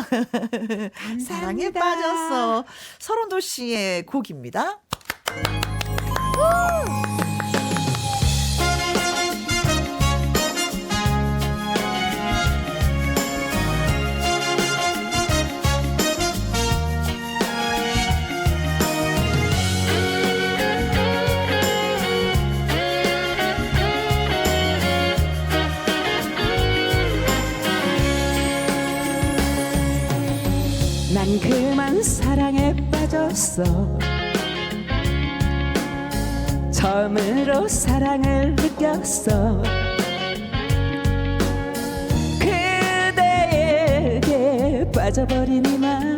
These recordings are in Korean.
사랑에 감사합니다. 빠졌어. 서른도 씨의 곡입니다. 난 그만 사랑에 빠졌어. 처음으로 사랑을 느꼈어. 그대에게 빠져버린 이마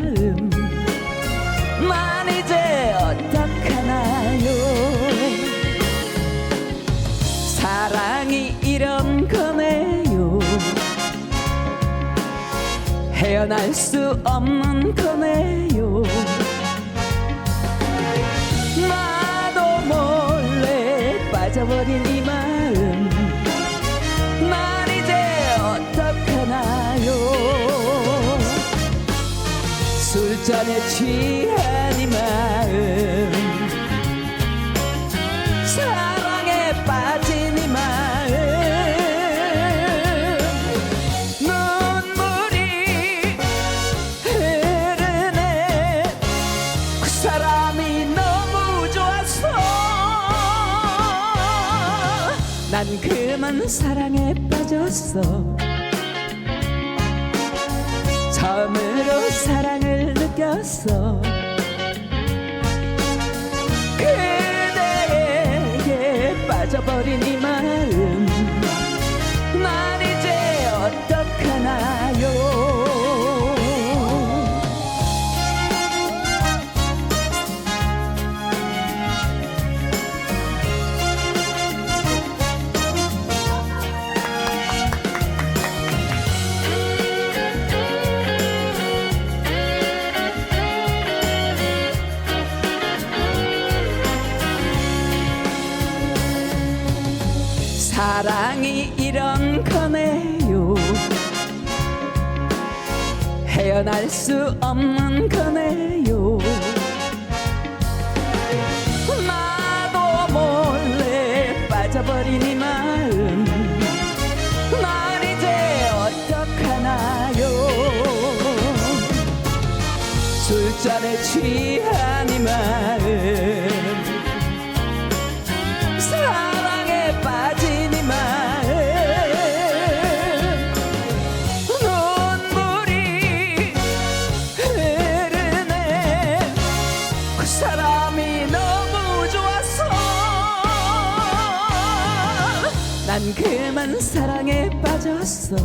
헤어날 수 없는 거네요. 나도 몰래 빠져버린 이 마음. 난 이제 어떡하나요? 술잔에 취한 난 그만 사랑에 빠졌어. 처음으로 사랑을 느꼈어 사랑이 이런 거네요. 헤어날 수 없는 거네요. 나도 몰래 빠져버린 이 마음. 난 이제 어떡하나요? 술잔에 취한 이 마음 난 그만 사랑에 빠졌어.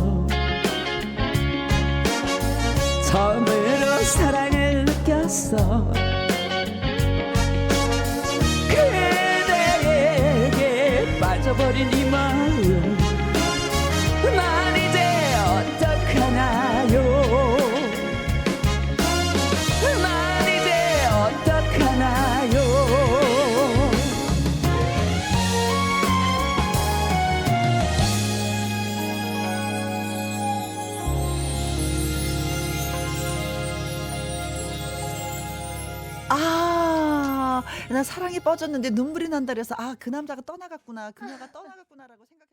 처음으로 사랑을 느꼈어. 그대에게 빠져버린 이 마음 아, 나 사랑에 빠졌는데 눈물이 난다 그래서 아, 그 남자가 떠나갔구나. 그녀가 떠나갔구나라고 생각했